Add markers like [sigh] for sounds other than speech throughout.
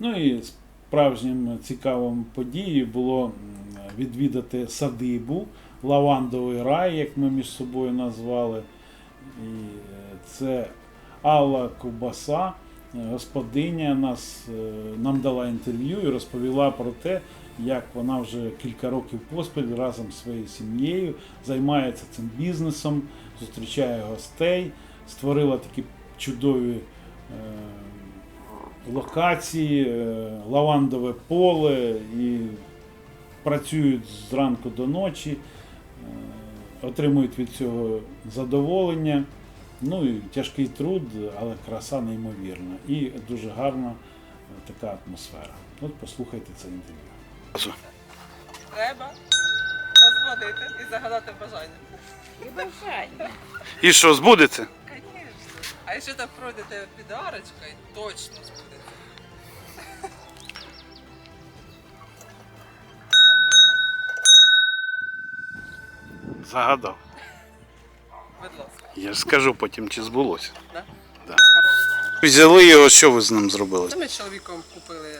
Ну і справжнім цікавим подією було відвідати садибу, лавандовий рай, як ми між собою назвали. І е, це Алла Кубаса, е, господиня, нас, е, нам дала інтерв'ю і розповіла про те, як вона вже кілька років поспіль разом зі своєю сім'єю займається цим бізнесом, зустрічає гостей, створила такі чудові локації, е, лавандове поле і працюють зранку до ночі, е, отримують від цього задоволення. Ну і тяжкий труд, але краса неймовірна. І дуже гарна е, така атмосфера. От послухайте це інтерв'ю. Треба позвонити і загадати бажання. І бажання. І що, збудеться? А якщо так пройдете під арочкою, точно збудеться. Загадав. Будь ласка. Я ж скажу потім, чи збулося. Да? Да. Взяли його, що ви з ним зробили? Це ми з чоловіком купили,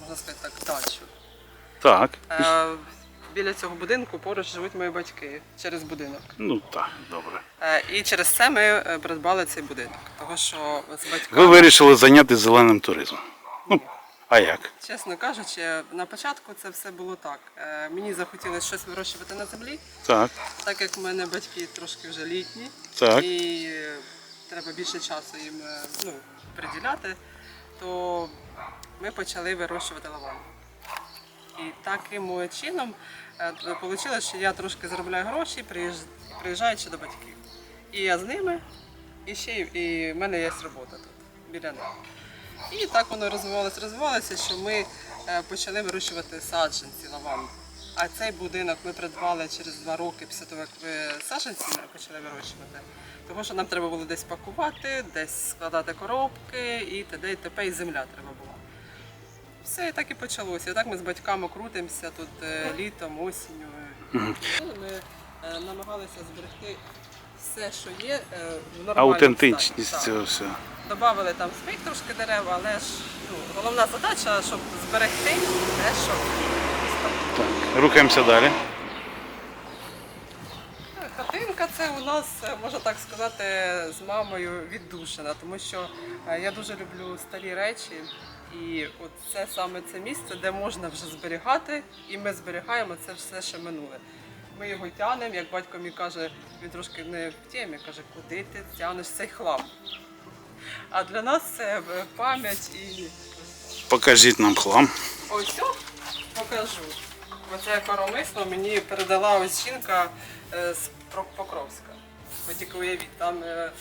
можна сказати так, дачу. Так. Е, біля цього будинку поруч живуть мої батьки через будинок. Ну так, добре. Е, і через це ми е, придбали цей будинок. Того що з батьками, Ви вирішили зайнятися зеленим туризмом. Ну, а як? чесно кажучи, на початку це все було так. Е, мені захотілося щось вирощувати на землі, Так, так як в мене батьки трошки вже літні. так. і треба більше часу їм ну, приділяти, то ми почали вирощувати лаванду. І таким чином вийшло, що я трошки заробляю гроші, приїжджаючи до батьків. І я з ними, і ще і в мене є робота тут, біля них. І так воно розвивалося, розвивалося, що ми е, почали вирощувати саджанці лаванди. А цей будинок ми придбали через два роки після того, як ви саджанці почали вирощувати. Тому що нам треба було десь пакувати, десь складати коробки і т.д. і т.п. і земля треба була. Все і так і почалося. І так ми з батьками крутимося тут е, літом, осінню. Ми е, намагалися зберегти все, що є, е, в нормальному Аутентичність стані. цього Так. Добавили там своїх трошки дерев, але ж ну, головна задача, щоб зберегти те, що Так. Рухаємося далі. Хатинка це у нас, е, можна так сказати, з мамою віддушена, тому що е, я дуже люблю старі речі. І от це саме це місце, де можна вже зберігати, і ми зберігаємо це все ще минуле. Ми його тянемо, як батько мій каже, він трошки не в темі, каже, куди ти тянеш цей хлам. А для нас це е, пам'ять і Покажіть нам хлам. Ось покажу. Оце коромисно мені передала ось жінка е, з Покровська. Ви тільки уявіть, там е,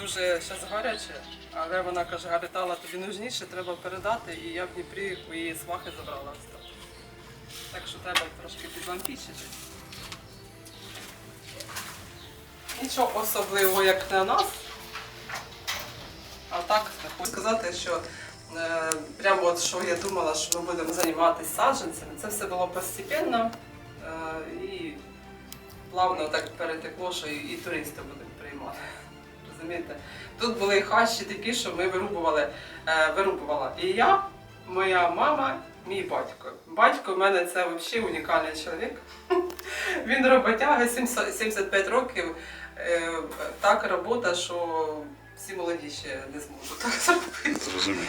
дуже зараз гаряче, але вона каже, Гаритала, тобі нужніше, треба передати, і я в Дніпрі її свахи забрала. так. Що треба трошки підлампічити. Нічого особливого, як на нас. А так, хочу сказати, що е, прямо от що я думала, що ми будемо займатися саджанцями, це все було постепенно е, і плавно так перетекло, що і, і туристи будуть приймати. Розумієте? Тут були хащі такі, що ми вирубували, е, вирубувала і я, моя мама, мій батько. Батько в мене це взагалі унікальний чоловік. [laughs] Він роботяга 70 75 років. Е, так робота, що всі молоді ще не зможуть так зробити. Зрозуміло.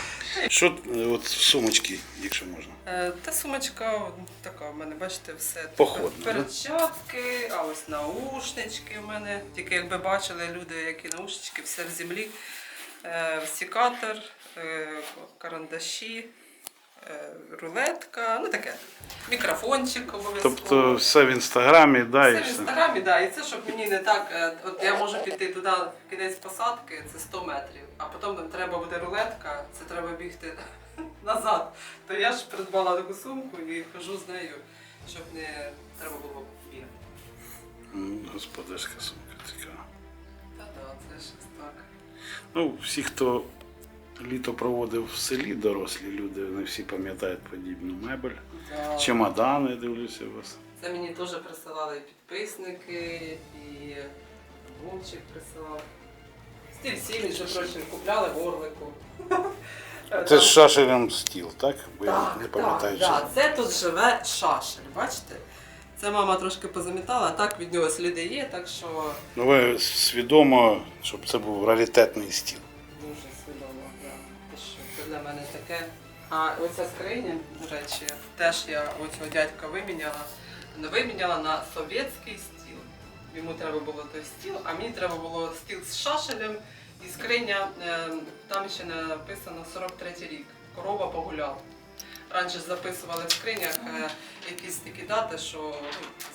Що е, от сумочки, якщо можна? Е, Та сумочка така, в мене, бачите, все. Походна? Перчатки, а ось наушнички в мене. Тільки якби бачили люди, які наушнички, все в землі. Е, Секатор, е, карандаші, рулетка, ну таке. Мікрофончик обов'язково. Тобто все в інстаграмі, да, і Це в інстаграмі, да, і це щоб мені не так. е, От я можу піти туди в кінець посадки, це 100 метрів, а потім нам треба буде рулетка, це треба бігти [laughs] назад. То я ж придбала таку сумку і хожу з нею, щоб не треба було бігати. М, Господарська сумка цікава. Та да, це щось так. Ну, всі, хто літо проводив в селі, дорослі люди, вони всі пам'ятають подібну мебель. Да. Чемодани, дивлюся у вас. Це мені теж присилали підписники, і Вовчик присилав. Стіль сіль, що прочим, купляли в Орлику. Це з шашелем стіл, так? Бо я не пам'ятаю. так. чи- Це тут живе шашель, бачите? Це мама трошки позамітала, а так від нього сліди є, так що Ну ви свідомо, щоб це був раритетний стіл. Для мене таке. А оця скриня, до речі, теж я у цього дядька виміняла. Виміняла на совєтський стіл. Йому треба було той стіл, а мені треба було стіл з шашелем і скриня, е, там ще написано 43 рік. Корова погуляла. Раніше записували в скринях е, якісь такі дати, що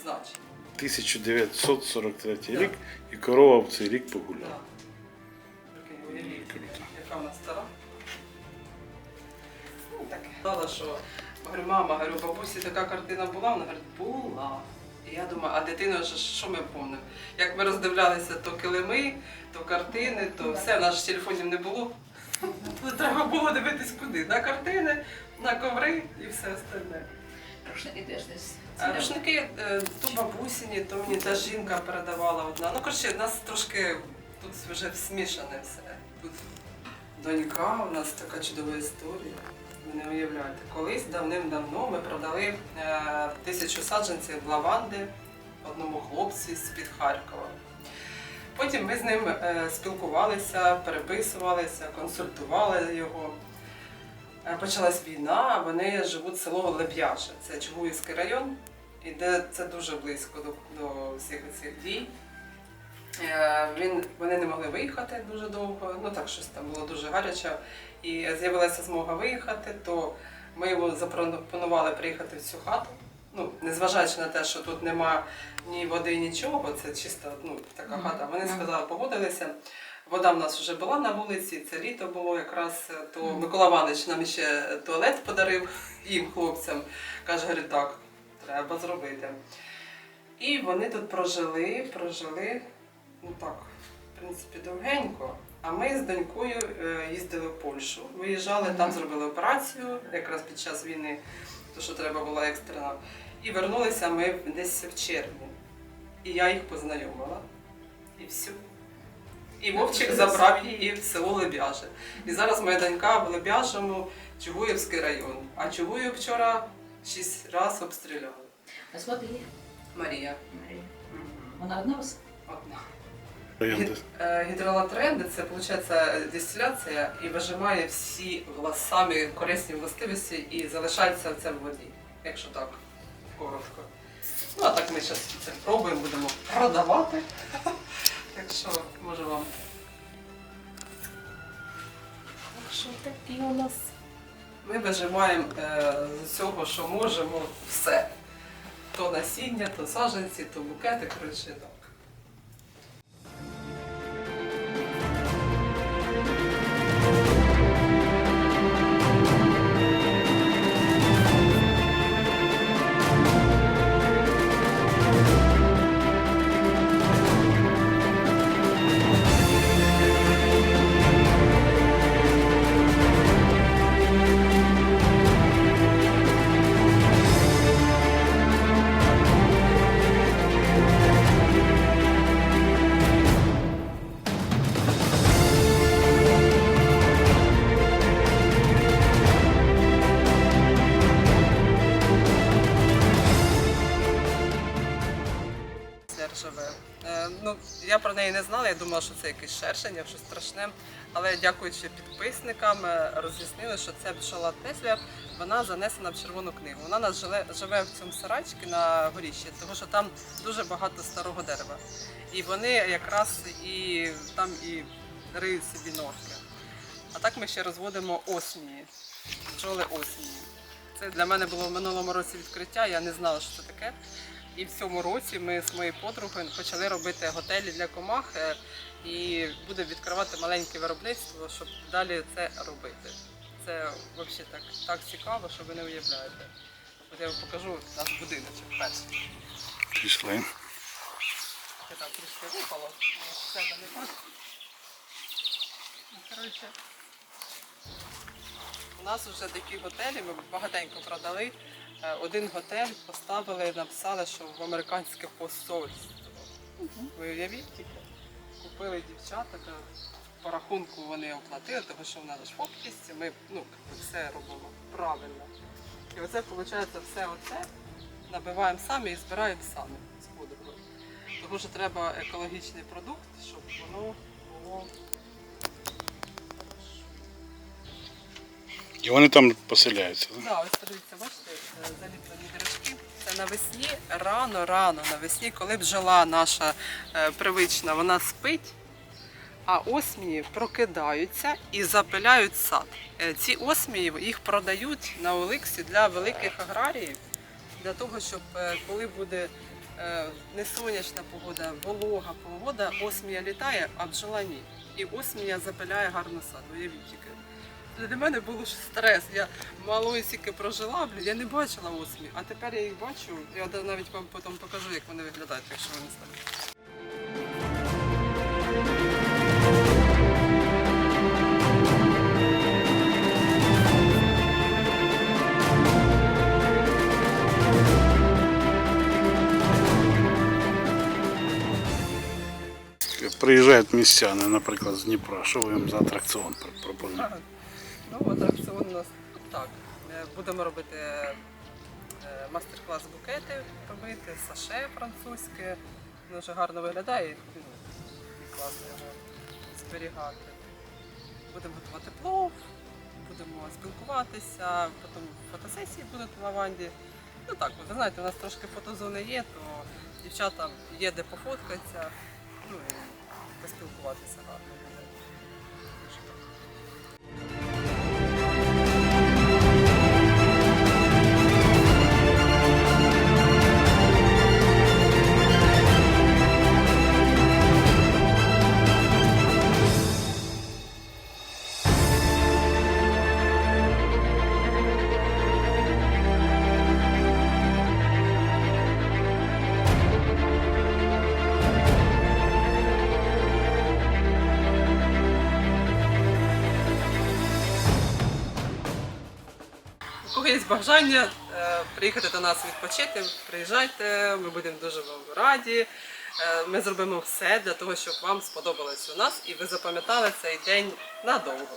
значення. 1943 Да. рік і корова в цей рік погуляла. Да. Яка вона стара. Сказала, що говорю, мама, говорю, бабусі така картина була, вона говорить, була. І я думаю, а дитина що ми помнимо? Як ми роздивлялися то килими, то картини, то все, ж телефонів не було. Треба було дивитись куди? На картини, на коври і все остальне. Рушники теж десь. Рушники е, то бабусіні, то мені та жінка передавала одна. Ну, коротше, в нас трошки тут вже смішане все. Тут донька, у нас така чудова історія. Ви не уявляєте. Колись давним-давно ми продали е, тисячу саджанців лаванди одному хлопцю з-під Харкова. Потім ми з ним е, спілкувалися, переписувалися, консультували його. Е, Почалась війна, вони живуть село Леб'яше, це Чугуївський район, і де це дуже близько до, до всіх цих дій. Е, Він, вони не могли виїхати дуже довго, ну так щось там було дуже гаряче. І з'явилася змога виїхати, то ми йому запропонували приїхати в цю хату. Ну, незважаючи на те, що тут нема ні води, нічого, це чисто ну, така хата. Вони сказали, погодилися. Вода в нас вже була на вулиці, це літо було якраз, то Мгм. Микола Іванович нам ще туалет подарив їм, хлопцям. Каже, говорить, так, треба зробити. І вони тут прожили, прожили, ну так, в принципі, довгенько. А ми з донькою е, їздили в Польщу, виїжджали, там зробили операцію, якраз під час війни, то що треба було екстрено. І вернулися ми десь в червні. І я їх познайомила. І все. І Вовчик забрав її в село Лебяже. І зараз моя донька в Лебяжому, Чугуївський район. А Чугуїв вчора шість разів обстріляли. А звати її? Марія. Марія. Вона одна у вас? Одна. Район Гі- е, Гідролатренди це виходить дистиляція і вижимає всі самі корисні властивості і залишається це в воді, якщо так коротко. Ну а так ми зараз це пробуємо, будемо продавати. [laughs] Так що може вам. Так що такі у нас. Ми вижимаємо е, з цього, що можемо, все. То насіння, то саджанці, то букети, коротше я думала, що це якийсь шершень, щось страшне. Але дякуючи підписникам, е, роз'яснили, що це бджола Теслер, вона занесена в червону книгу. Вона нас живе, живе в цьому сарайчику на горіщі, тому що там дуже багато старого дерева. І вони якраз і там і риють собі норки. А так ми ще розводимо осмії, бджоли осмії. Це для мене було в минулому році відкриття, я не знала, що це таке. І в цьому році ми з моєю подругою почали робити готелі для комах е, і будемо відкривати маленьке виробництво, щоб далі це робити. Це взагалі так, так цікаво, що ви не уявляєте. От я вам покажу наш будиночок перший. Пішли. Я там трішки випало, але все далеко. Ну, Коротше, у нас вже такі готелі, ми багатенько продали. Е, Один готель поставили, і написали, що в американське посольство. Ви уявіть тільки. Купили дівчата. по рахунку вони оплатили, тому що в нас ж фоткість, ми ну, все робимо правильно. І оце виходить все оце набиваємо самі і збираємо самі з подругою. Тому що треба екологічний продукт, щоб воно було. І вони там поселяються. да? Да, ось подивіться, бачите, е, заліплені дірочки. Це навесні, рано-рано навесні, коли бджола наша е, привична, вона спить, а осмії прокидаються і запиляють сад. Е, Ці осмії їх продають на Оликсі для великих аграріїв, для того, щоб коли буде не сонячна погода, волога погода, осмія літає, а бджола ні. І осмія запиляє гарно сад. Уявіть тільки. Для мене було ж стрес. Я малою стільки прожила, блін, я не бачила осмі, а тепер я їх бачу. Я навіть вам потім покажу, як вони виглядають, якщо вони стануть. Приїжджають містяни, наприклад, з Дніпра. Що ви їм за атракціон пр- пропонуєте? Ну, атракціон у нас так. Е, Будемо робити е, мастер-клас букети робити, саше французьке. Воно дуже гарно виглядає і ну, і класно його зберігати. Будемо готувати плов, будемо спілкуватися, потім фотосесії будуть в лаванді. Ну так, ви знаєте, у нас трошки фотозони є, то дівчатам є де пофоткатися, ну і поспілкуватися гарно. Бажання е, приїхати до нас відпочити, приїжджайте, ми будемо дуже вам раді. Е, Ми зробимо все для того, щоб вам сподобалось у нас і ви запам'ятали цей день надовго.